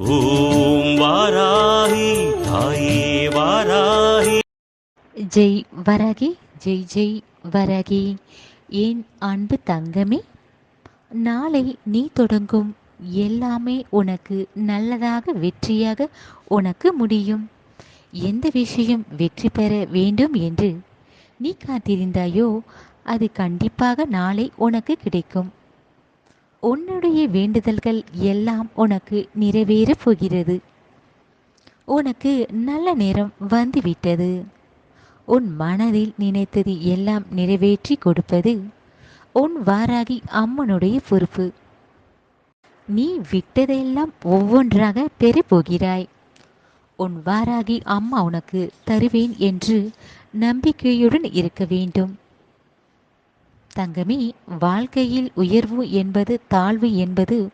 ஓம் வாராகி தாயே வாராகி. ஜெய் வரகி ஜெய் ஜெய் வரகி. என் அன்பு தங்கமே? நாளை நீ தொடங்கும் எல்லாமே உனக்கு நல்லதாக வெற்றியாக உனக்கு முடியும். எந்த விஷயம் வெற்றி பெற வேண்டும் என்று நீ காத்திருந்தாயோ அது கண்டிப்பாக நாளை உனக்கு கிடைக்கும். உன்னுடைய வேண்டுதல்கள் எல்லாம் உனக்கு நிறைவேறப் போகிறது. உனக்கு நல்ல நேரம் வந்துவிட்டது. உன் மனதில் நினைத்தது எல்லாம் நிறைவேற்றி கொடுப்பது உன் வாராகி அம்மனுடைய பொறுப்பு. நீ விட்டதையெல்லாம் ஒவ்வொன்றாக பெறப்போகிறாய். உன் வாராகி அம்மா உனக்கு தருவேன் என்று நம்பிக்கையுடன் இருக்க வேண்டும். தங்கமே வாழ்க்கையில் உயர்வு என்பது தாழ்வு என்பது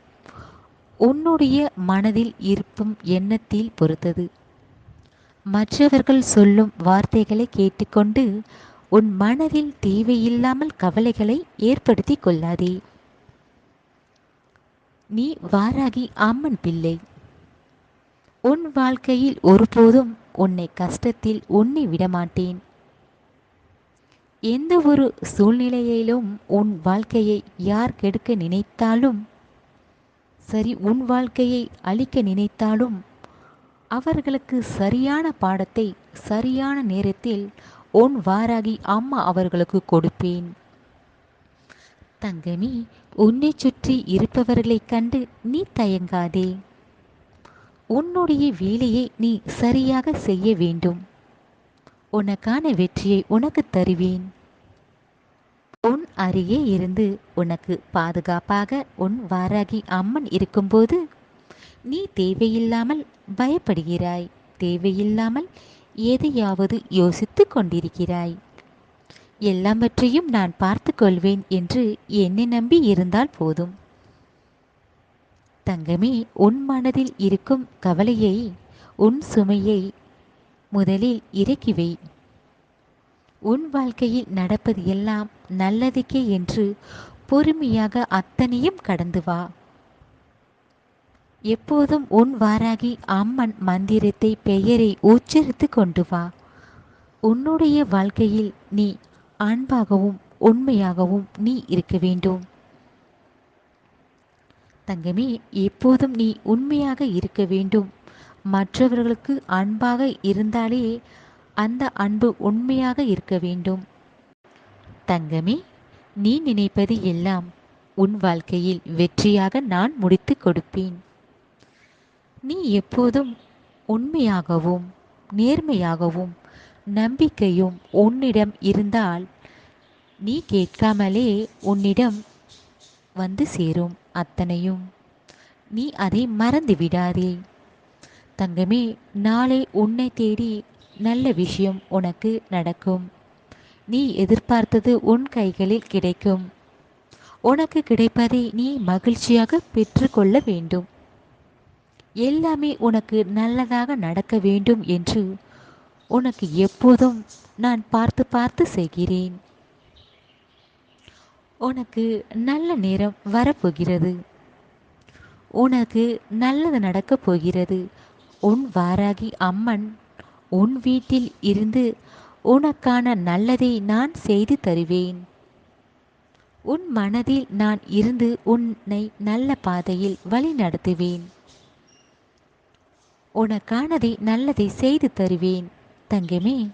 உன்னுடைய மனதில் இருக்கும் எண்ணத்தில் பொறுத்தது. மற்றவர்கள் சொல்லும் வார்த்தைகளை கேட்டுக்கொண்டு உன் மனதில் தேவையில்லாமல் கவலைகளை ஏற்படுத்தி கொள்ளாதே. நீ வாராகி அம்மன் பிள்ளை. உன் வாழ்க்கையில் ஒருபோதும் உன்னை கஷ்டத்தில் உன்னை விடமாட்டேன். எந்த ஒரு சூழ்நிலையிலும் உன் வாழ்க்கையை யார் கெடுக்க நினைத்தாலும் சரி உன் வாழ்க்கையை அழிக்க நினைத்தாலும் அவர்களுக்கு சரியான பாடத்தை சரியான நேரத்தில் உன் வாராகி அம்மா அவர்களுக்கு கொடுப்பேன். தங்கமி உன்னை சுற்றி இருப்பவர்களைக் கண்டு நீ தயங்காதே. உன்னுடைய வேலையை நீ சரியாக செய்ய வேண்டும். உனக்கான வெற்றியை உனக்கு தருவேன். உன் அருகே இருந்து உனக்கு பாதுகாப்பாக உன் வாராகி அம்மன் இருக்கும்போது நீ தேவையில்லாமல் பயப்படுகிறாய். தேவையில்லாமல் எதையாவது யோசித்து கொண்டிருக்கிறாய். எல்லாவற்றையும் நான் பார்த்து கொள்வேன் என்று என்னை நம்பி இருந்தால் போதும். தங்கமே உன் மனதில் இருக்கும் கவலையை உன் சுமையை முதலில் இறக்கி வை. உன் வாழ்க்கையில் நடப்பது எல்லாம் நல்லதுக்கே என்று பொறுமையாக அத்தனையும் கடந்து வா. எப்போதும் உன் வாராகி அம்மன் மந்திரத்தை பெயரை உச்சரித்து கொண்டு வா. உன்னுடைய வாழ்க்கையில் நீ அன்பாகவும் உண்மையாகவும் நீ இருக்க வேண்டும். தங்கமே எப்போதும் நீ உண்மையாக இருக்க வேண்டும். மற்றவர்களுக்கு அன்பாக இருந்தாலே அந்த அன்பு உண்மையாக இருக்க வேண்டும். தங்கமே நீ நினைப்பது எல்லாம் உன் வாழ்க்கையில் வெற்றியாக நான் முடித்து கொடுப்பேன். நீ எப்போதும் உண்மையாகவும் நேர்மையாகவும் நம்பிக்கையும் உன்னிடம் இருந்தால் நீ கேட்காமலே உன்னிடம் வந்து சேரும் அத்தனையும். நீ அதை மறந்து விடாதே. தங்கமே நாளை உன்னை தேடி நல்ல விஷயம் உனக்கு நடக்கும். நீ எதிர்பார்த்தது உன் கைகளில் கிடைக்கும். உனக்கு கிடைப்பதை நீ மகிழ்ச்சியாக பெற்றுக்கொள்ள வேண்டும். எல்லாமே உனக்கு நல்லதாக நடக்க வேண்டும் என்று உனக்கு எப்போதும் நான் பார்த்து பார்த்து செய்கிறேன். உனக்கு நல்ல நேரம் வரப்போகிறது. உனக்கு நல்லது நடக்கப் போகிறது. உன் வாராகி அம்மன் உன் வீட்டில் இருந்து உனக்கான நல்லதை நான் செய்து தருவேன். உன் மனதில் நான் இருந்து உன்னை நல்ல பாதையில் வழி நடத்துவேன். உனக்கானதை நல்லதை செய்து தருவேன் தங்கமே.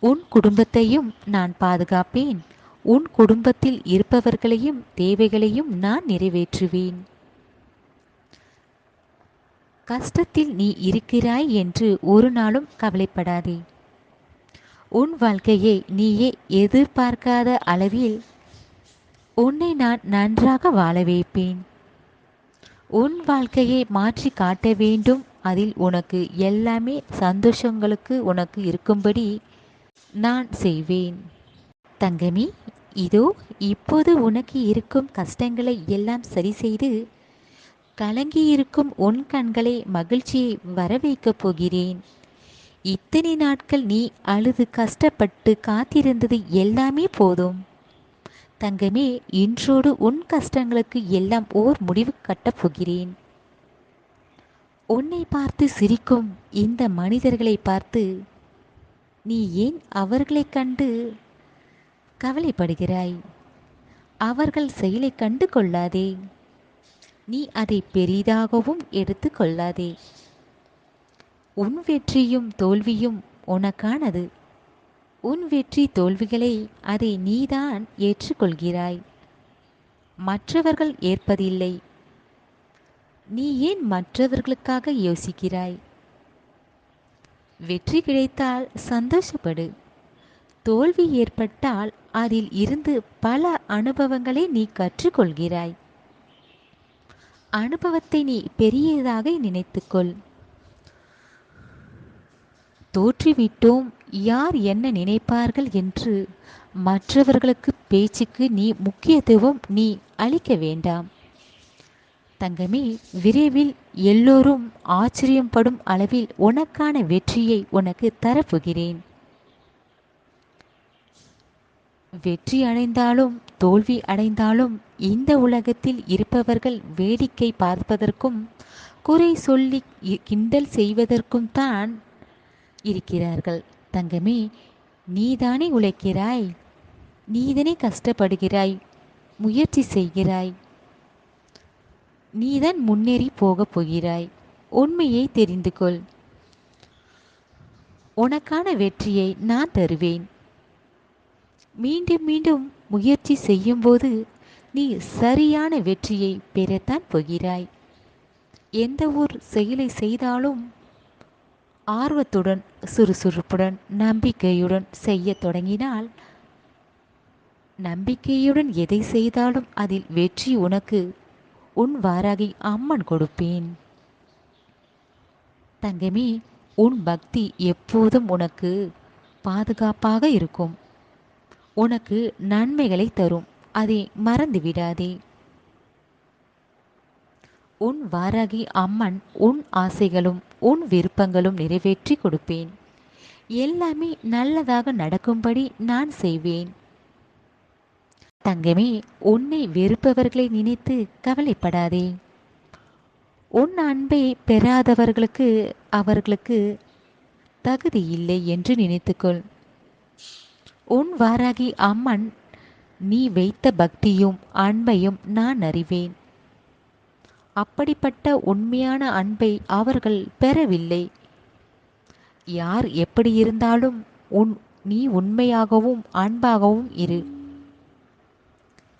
உன் குடும்பத்தையும் நான் பாதுகாப்பேன். உன் குடும்பத்தில் இருப்பவர்களையும் தேவைகளையும் நான் நிறைவேற்றுவேன். கஷ்டத்தில் நீ இருக்கிறாய் என்று ஒரு நாளும் கவலைப்படாதே. உன் வாழ்க்கையை நீயே எதிர்பார்க்காத அளவில் உன்னை நான் நன்றாக வாழ வைப்பேன். உன் வாழ்க்கையை மாற்றி காட்ட வேண்டும். அதில் உனக்கு எல்லாமே சந்தோஷங்களுக்கு உனக்கு இருக்கும்படி நான் செய்வேன். தங்கமி இதோ இப்போது உனக்கு இருக்கும் கஷ்டங்களை எல்லாம் சரி செய்து கலங்கியிருக்கும் உன் கண்களை மகிழ்ச்சியை வரவைக்கப் போகிறேன். இத்தனை நாட்கள் நீ அழுது கஷ்டப்பட்டு காத்திருந்தது எல்லாமே போதும். தங்கமே இன்றோடு உன் கஷ்டங்களுக்கு எல்லாம் ஓர் முடிவு கட்டப் போகிறேன். உன்னை பார்த்து சிரிக்கும் இந்த மனிதர்களை பார்த்து நீ ஏன் அவர்களைக் கண்டு கவலைப்படுகிறாய்? அவர்கள் செயலை கண்டு கொள்ளாதே நீ அதை பெரிதாகவும் எடுத்து கொள்ளாதே உன் வெற்றியும் தோல்வியும் உனக்கானது. உன் வெற்றி தோல்விகளை அதை நீதான் ஏற்றுக்கொள்கிறாய். மற்றவர்கள் ஏற்பதில்லை. நீ ஏன் மற்றவர்களுக்காக யோசிக்கிறாய்? வெற்றி கிடைத்தால் சந்தோஷப்படு. தோல்வி ஏற்பட்டால் அதில் இருந்து பல அனுபவங்களை நீ கற்றுக்கொள்கிறாய். அனுபவத்தை நீ பெரியதாக நினைத்துக்கொள். தோற்றிவிட்டோம். யார் என்ன நினைப்பார்கள் என்று மற்றவர்களுக்கு பேச்சுக்கு நீ முக்கியத்துவம் நீ அளிக்க வேண்டாம். தங்கமே விரைவில் எல்லோரும் ஆச்சரியப்படும் அளவில் உனக்கான வெற்றியை உனக்கு தரப்போகிறேன். வெற்றி அடைந்தாலும் தோல்வி அடைந்தாலும் இந்த உலகத்தில் இருப்பவர்கள் வேடிக்கை பார்ப்பதற்கும் குறை சொல்லி இ- கிண்டல் செய்வதற்கும் தான் இருக்கிறார்கள். தங்கமே நீதானே உழைக்கிறாய். நீதானே கஷ்டப்படுகிறாய். முயற்சி செய்கிறாய். நீதான் முன்னேறி போகப் போகிறாய். உண்மையை தெரிந்து கொள். உனக்கான வெற்றியை நான் தருவேன். மீண்டும் மீண்டும் முயற்சி செய்யும்போது நீ சரியான வெற்றியை பெறத்தான் போகிறாய். எந்த ஒரு செயலை செய்தாலும் ஆர்வத்துடன் சுறுசுறுப்புடன் நம்பிக்கையுடன் செய்யத் தொடங்கினால் நம்பிக்கையுடன் எதை செய்தாலும் அதில் வெற்றி உனக்கு உன் வாராகி அம்மன் கொடுப்பேன். தங்கமே உன் பக்தி எப்போதும் உனக்கு பாதுகாப்பாக இருக்கும். உனக்கு நன்மைகளை தரும். அதை மறந்து விடாதே. உன் வாராகி அம்மன் உன் ஆசைகளும் உன் விருப்பங்களும் நிறைவேற்றி கொடுப்பேன். எல்லாமே நல்லதாக நடக்கும்படி நான் செய்வேன். தங்கமே உன்னை வெறுப்பவர்களை நினைத்து கவலைப்படாதே. உன் அன்பை பெறாதவர்களுக்கு அவர்களுக்கு தகுதி இல்லை என்று நினைத்துக்கொள். உன் வாராகி அம்மன் நீ வைத்த பக்தியும் அன்பையும் நான் அறிவேன். அப்படிப்பட்ட உண்மையான அன்பை அவர்கள் பெறவில்லை. யார் எப்படி இருந்தாலும் உன் நீ உண்மையாகவும் அன்பாகவும் இரு.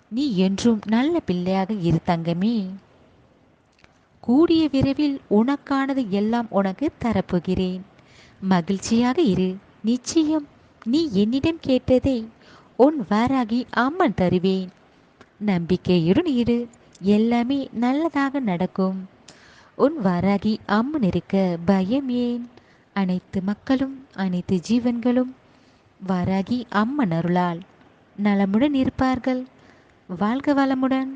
நீ என்றும் நல்ல பிள்ளையாக இரு தங்கமே. கூடிய விரைவில் உனக்கானது எல்லாம் உனக்கு தரப்போகிறேன். மகிழ்ச்சியாக இரு. நிச்சயம் நீ என்னிடம் கேட்டதை உன் வாராகி அம்மன் தருவேன். நம்பிக்கையுடன் இரு. எல்லாமே நல்லதாக நடக்கும். உன் வாராகி அம்மன் இருக்க பயம் ஏன்? அனைத்து மக்களும் அனைத்து ஜீவன்களும் வாராகி அம்மன் அருளால் நலமுடன் இருப்பார்கள். வாழ்க வளமுடன்.